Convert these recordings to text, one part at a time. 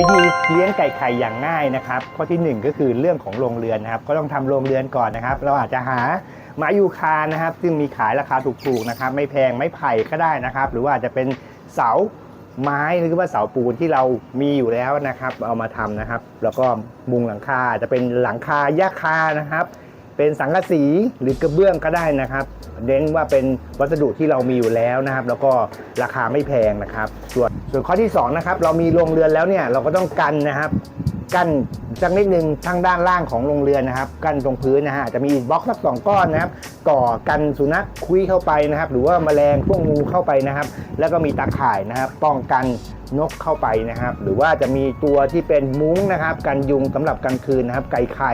วิธีเลี้ยงไก่ไข่อย่างง่ายนะครับข้อที่หนึ่งก็คือเรื่องของโรงเรือนนะครับ ก็ต้องทำโรงเรือนก่อนนะครับ เราอาจจะหาไม้ยูคานะครับ ซึ่งมีขายราคาถูกๆนะครับ ไม่แพงไม่ไผ่ก็ได้นะครับ หรือว่าอาจจะเป็นเสาไม้หรือว่าเสาปูนที่เรามีอยู่แล้วนะครับ เอามาทำนะครับ แล้วก็มุงหลังคาจจะเป็นหลังคาหญ้าคานะครับ เป็นสังกะสีหรือกระเบื้องก็ได้นะครับ เน้นว่าเป็นวัสดุที่เรามีอยู่แล้วนะครับ แล้วก็ราคาไม่แพงนะครับ ส่วนส่วนข้อที่สองนะครับเรามีโรงเรือนแล้วเนี่ยเราก็ต้องกันนะครับกั้นสักนิดนึงทางด้านล่างของโรงเรือนนะครับ กั้นตรงพื้นนะฮะจะมีบล็อกสักสองก้อนนะครับ ก่อกันสุนัขคุยเข้าไปนะครับ หรือว่าแมลงพวกงูเข้าไปนะครับ แล้วก็มีตาข่ายนะครับ ป้องกันนกเข้าไปนะครับ หรือว่าจะมีตัวที่เป็นมุ้งนะครับ กันยุงสำหรับกลางคืนนะครับ ไก่ไข่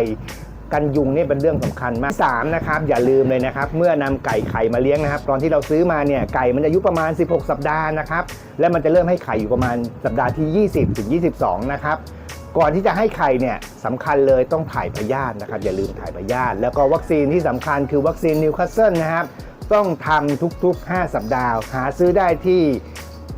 กันยุงนี่เป็นเรื่องสำคัญมากสามนะครับอย่าลืมเลยนะครับเมื่อนำไก่ไข่มาเลี้ยงนะครับ ตอนที่เราซื้อมาเนี่ยไก่มันอายุประมาณ 16 สัปดาห์นะครับและมันจะเริ่มให้ไข่อยู่ประมาณสัปดาห์ที่ 20ถึง22 นะครับก่อนที่จะให้ไข่เนี่ยสำคัญเลยต้องถ่ายพยาธินะครับ อย่าลืมถ่ายพยาธิแล้วก็วัคซีนที่สำคัญคือวัคซีนนิวคาสเซิลนะครับ ต้องทำทุกๆ 5 สัปดาห์ หาซื้อได้ที่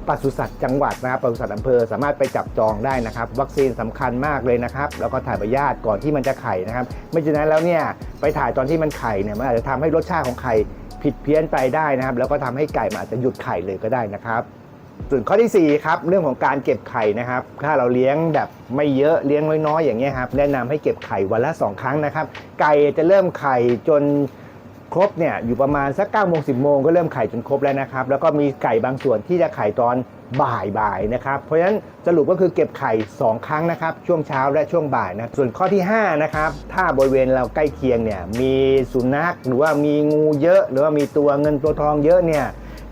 ปศุสัตว์จังหวัดนะครับปศุสัตว์อำเภอสามารถไปจับจองได้นะครับ วัคซีนสำคัญมากเลยนะครับแล้วก็ถ่ายพยาธิก่อนที่มันจะไข่นะครับ ไม่ฉะนั้นแล้วเนี่ยไปถ่ายตอนที่มันไข่เนี่ยมันอาจจะทำให้รสชาติของไข่ผิดเพี้ยนไปได้นะครับ แล้วก็ทำให้ไก่มันอาจจะหยุดไข่เลยก็ได้นะครับ ส่วนข้อที่4ครับเรื่องของการเก็บไข่นะครับ ถ้าเราเลี้ยงแบบไม่เยอะเลี้ยงน้อยๆอย่างเงี้ยครับแนะนำให้เก็บไข่วันละ 2 ครั้งนะครับ ไก่จะเริ่มไข่จน ครบเนี่ยอยู่ประมาณสัก9ก้าโมงสิบโมงก็เริ่มไข่จนครบแล้วนะครับ แล้วก็มีไก่บางส่วนที่จะไข่ตอนบ่ายบ่ายนะครับ เพราะฉะนั้นสรุปก็คือเก็บไข่ 2 ครั้งนะครับ ช่วงเช้าและช่วงบ่ายนะส่วนข้อที่5นะครับถ้าบริเวณเราใกล้เคียงเนี่ยมีสุนัขหรือว่ามีงูเยอะ หรือว่ามีตัวเงินตัวทองเยอะเนี่ย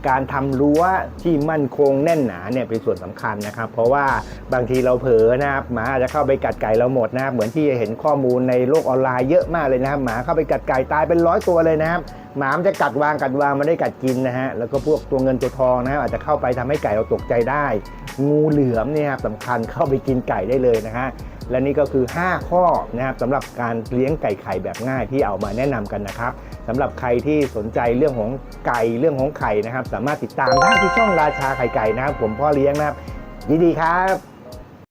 การทำรั้วที่มั่นคงแน่นหนาเนี่ยเป็นส่วนสำคัญนะครับ เพราะว่าบางทีเราเผลอนะครับหมาอาจจะเข้าไปกัดไก่เราหมดนะครับเหมือนที่เห็นข้อมูลในโลกออนไลน์เยอะมากเลยนะครับหมาเข้าไปกัดไก่ตายเป็นร้อยตัวเลยนะครับ หมามจะกัดวางกัดวางไมันได้กัดกินนะฮะแล้วก็พวกตัวเงินตัวทองนะครับอาจจะเข้าไปทำให้ไก่เราตกใจได้ งูเหลือมเนี่ยครับสำคัญเข้าไปกินไก่ได้เลยนะฮะและนี่ก็คือ 5 ข้อนะครับสำหรับการเลี้ยงไก่ไข่แบบง่ายที่เอามาแนะนำกันนะครับสำหรับใครที่สนใจเรื่องของไก่เรื่องของไข่นะครับ สามารถติดตามได้ที่ช่องราชาไข่ไก่นะครับผมพ่อเลี้ยงนะครับยินดีครับ